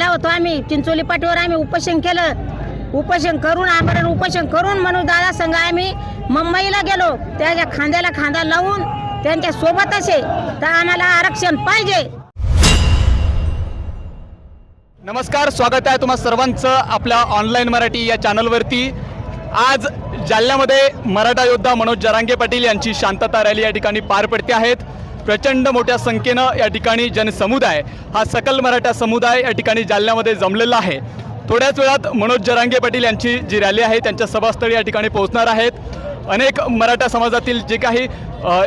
महिला होतो आम्ही. चिंचोली पाठीवर आम्ही उपोषण केलं. उपोषण करून आमरण उपोषण करून म्हणून दादा संघ आम्ही मुंबईला गेलो. त्याच्या खांद्याला खांदा लावून त्यांच्या सोबतच आहे तर आम्हाला आरक्षण पाहिजे. नमस्कार स्वागत आहे तुम्हा सर्वांचं आपल्या ऑनलाईन मराठी या चॅनलवरती आज जालन्यामध्ये मराठा योद्धा मनोज जरांगे पाटील यांची शांतता रॅली या ठिकाणी पार पडते आहेत. प्रचंड मोठ्या संख्येनं या ठिकाणी जनसमुदाय हा सकल मराठा समुदाय या ठिकाणी जालन्यामध्ये जमलेला आहे. थोड्याच वेळात मनोज जरांगे पाटील यांची जी रॅली आहे त्यांच्या सभास्थळी या ठिकाणी पोहोचणार आहेत. अनेक मराठा समाजातील जे काही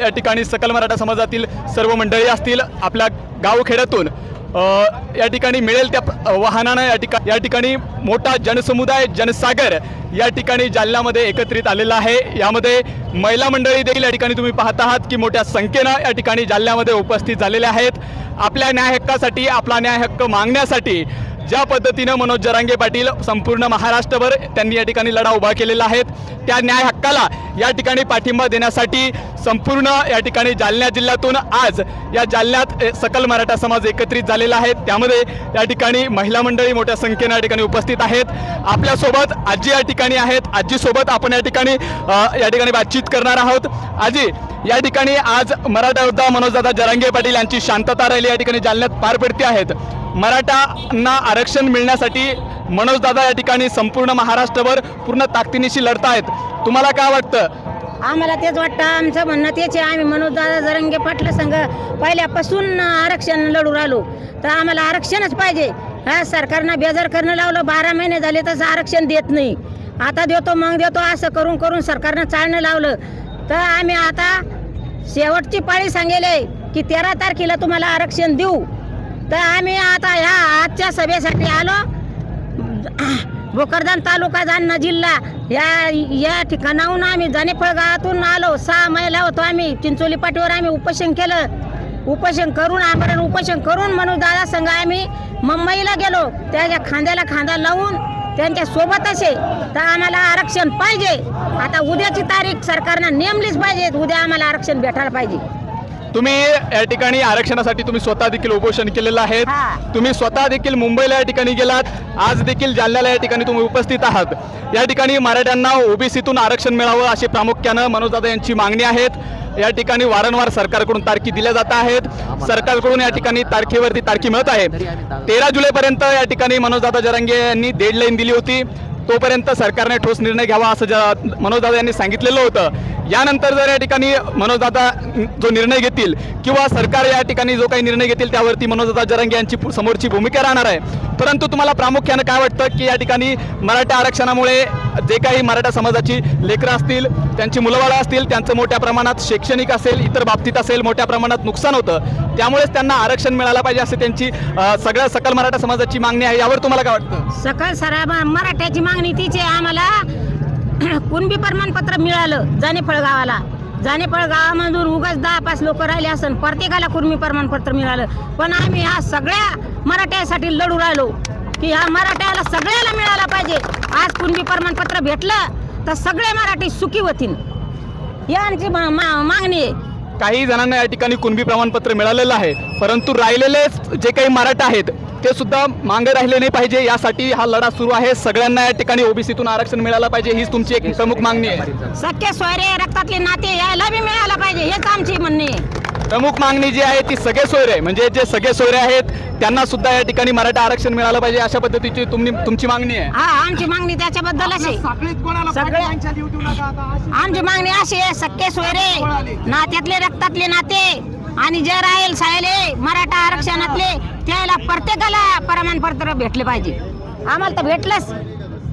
या ठिकाणी सकल मराठा समाजातील सर्व मंडळी असतील आपल्या गावखेड्यातून या ठिकाणी मिळेल त्या वाहनानं या ठिकाणी या ठिकाणी मोठा जनसमुदाय जनसागर या ठिकाणी जालन्यामध्ये एकत्रित आलेला आहे. यामध्ये महिला मंडळी देखील या ठिकाणी तुम्ही पाहत आहात की मोठ्या संख्येनं या ठिकाणी जालन्यामध्ये उपस्थित झालेल्या आहेत. आपल्या न्याय हक्कासाठी आपला न्याय हक्क मागण्यासाठी ज्या पद्धतीनं मनोज जरांगे पाटील संपूर्ण महाराष्ट्रभर त्यांनी या ठिकाणी लढा उभा केलेला आहे त्या न्याय हक्काला या ठिकाणी पाठिंबा देण्यासाठी संपूर्ण या ठिकाणी जालना जिल्ह्यातून आज या जालन्यात सकल मराठा समाज एकत्रित झालेला आहे. त्यामध्ये या ठिकाणी महिला मंडळी मोठ्या संख्येनं या ठिकाणी उपस्थित आहेत. आपल्यासोबत आजी या ठिकाणी आहेत. आजीसोबत आपण या ठिकाणी या ठिकाणी बातचीत करणार आहोत. आजी या ठिकाणी आज मराठा योद्धा मनोजदादा जरांगे पाटील यांची शांतता रॅली या ठिकाणी जालन्यात पार पडते आहेत. मराठांना आरक्षण मिळण्यासाठी मनोजदादा या ठिकाणी संपूर्ण महाराष्ट्रभर पूर्ण ताकदीनिशी लढतायत तुम्हाला काय वाटतं? आम्हाला तेच वाटतं. आमचं म्हणणं तेच आहे. आम्ही मनोजदादा जरंगे पाटलं संघ पहिल्यापासून आरक्षण लढू राहिलो. तर आम्हाला आरक्षणच पाहिजे. हा सरकारनं बेजार करणं लावलं. बारा महिने झाले तसं आरक्षण देत नाही. आता देतो मग देतो असं करून करून सरकारनं चालणं लावलं. तर आम्ही आता शेवटची पाळी सांगेल की तेरा तारखेला तुम्हाला आरक्षण देऊ. तर आम्ही आता ह्या आजच्या सभेसाठी आलो. भोकरदान तालुका जालना जिल्हा. या या ठिकाणाहून आम्ही जानेफळ गावातून आलो. सहा महिला होतो आम्ही. चिंचोली पाटीवर आम्ही उपोषण केलं. उपोषण करून आमरण उपोषण करून म्हणून दादा संघ आम्ही मुंबईला गेलो. त्याच्या खांद्याला खांदा लावून त्यांच्या सोबतच आहे तर आम्हाला आरक्षण पाहिजे. आता उद्याची तारीख सरकारनं नेमलीच पाहिजे. उद्या आम्हाला आरक्षण भेटायला पाहिजे. तुम्ही या ठिकाणी आरक्षणासाठी तुम्ही स्वतः देखील उपोषण केलेलं आहे. तुम्ही स्वतः देखील मुंबईला या ठिकाणी गेलात. आज देखील जालन्याला या ठिकाणी तुम्ही उपस्थित आहात. या ठिकाणी मराठ्यांना ओबीसीतून आरक्षण मिळावं अशी प्रामुख्यानं मनोजदादा यांची मागणी आहेत. या ठिकाणी वारंवार सरकारकडून तारखी दिल्या जात आहेत. सरकारकडून या ठिकाणी तारखेवरती तारखी मिळत आहे. तेरा जुलैपर्यंत या ठिकाणी मनोजदादा जरांगे यांनी डेडलाईन दिली होती. तोपर्यंत सरकारने ठोस निर्णय घ्यावा असं ज मनोजदादा यांनी सांगितलेलं होतं. यानंतर जर या ठिकाणी मनोजदादा जो निर्णय घेतील किंवा सरकार या ठिकाणी जो काही निर्णय घेतील त्यावरती मनोजदादा जरंगे यांची समोरची भूमिका राहणार आहे. परंतु तुम्हाला प्रामुख्यानं काय वाटतं की या ठिकाणी मराठा आरक्षणामुळे जे काही मराठा समाजाची लेकरं असतील त्यांची मुलंबाळं असतील त्यांचं मोठ्या प्रमाणात शैक्षणिक असेल इतर बाबतीत असेल मोठ्या प्रमाणात नुकसान होतं त्यामुळेच त्यांना आरक्षण मिळालं पाहिजे असे त्यांची सगळ्या सकल मराठा समाजाची मागणी आहे. यावर तुम्हाला काय वाटतं? सकल सरा मराठ्याची मागणी तीच आहे आम्हाला. कुणबी प्रमाणपत्र मिळालं जानेफळ गावाला जानेफळ गावामधून उगाच दहा पाच लोक राहिले असन प्रत्येकाला कुणबी प्रमाणपत्र मिळालं. पण आम्ही ह्या सगळ्या मराठ्यासाठी लढू राहिलो की ह्या मराठ्याला सगळ्याला मिळाला पाहिजे. आज कुणबी प्रमाणपत्र भेटलं तर सगळे मराठी सुखी होतील. ही आमची मा- मा- मागणी आहे. काही जणांना या ठिकाणी कुणबी प्रमाणपत्र मिळालेलं आहे परंतु राहिलेले जे काही मराठा आहेत ते सुद्धा मागे राहिले नाही पाहिजे. यासाठी हा लढा सुरू आहे. सगळ्यांना या ठिकाणी ओबीसीतून आरक्षण मिळालं पाहिजे. हीच तुमची एक प्रमुख मागणी आहे. सख्खे सोयरे रक्तातले नाते यायला बी मिळायला पाहिजे. हेच आमची म्हणणे आहे. प्रमुख मागणी जी आहे ती सगळे सोयरे म्हणजे जे सगळे सोयरे आहेत त्यांना सुद्धा या ठिकाणी मराठा आरक्षण मिळालं पाहिजे अशा पद्धतीची तुम्ही तुमची मागणी आहे. हा आमची मागणी त्याच्याबद्दलच आहे. सगळे आमची मागणी अशी आहे सख्खे सोयरे नात्यातले रक्तातले नाते. आणि जे राहील सायले मराठा आरक्षणातले त्याला प्रत्येकाला प्रमाणपत्र भेटले पाहिजे. आम्हाला तर भेटलंच.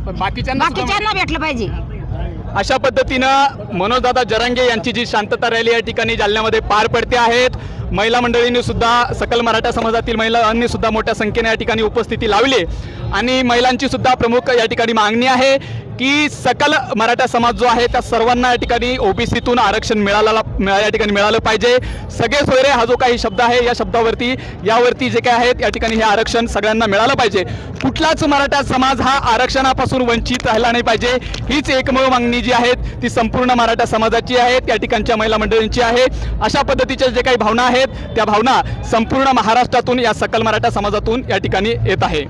पण बाकीच्यांना सुद्धा- बाकीच्यांना भेटलं पाहिजे. अशा पद्धतीनं मनोजदादा जरांगे यांची जी शांतता रॅली या ठिकाणी जालन्यामध्ये पार पडते आहेत. महिला मंडळींनी सुद्धा सकल मराठा समाजातील महिलांनी सुद्धा मोठ्या संख्येने या ठिकाणी उपस्थिती लावली. आणि महिलांची सुद्धा प्रमुख या ठिकाणी मागणी आहे. की सकल मराठा समाज जो आहे त्या सर्वांना या ठिकाणी ओबीसीतून आरक्षण मिळाला या ठिकाणी मिळालं पाहिजे. सगळे सोयरे हा जो काही शब्द आहे या शब्दावरती यावरती जे काय आहेत या ठिकाणी हे आरक्षण सगळ्यांना मिळालं पाहिजे. कुठलाच मराठा समाज हा आरक्षणापासून वंचित राहिला नाही पाहिजे. हीच एकमेव मागणी जी आहे ती संपूर्ण मराठा समाजाची आहे त्या ठिकाणच्या महिला मंडळींची आहे. अशा पद्धतीच्या जे काही भावना आहेत त्या भावना संपूर्ण महाराष्ट्रातून या सकल मराठा समाजातून या ठिकाणी येत आहे.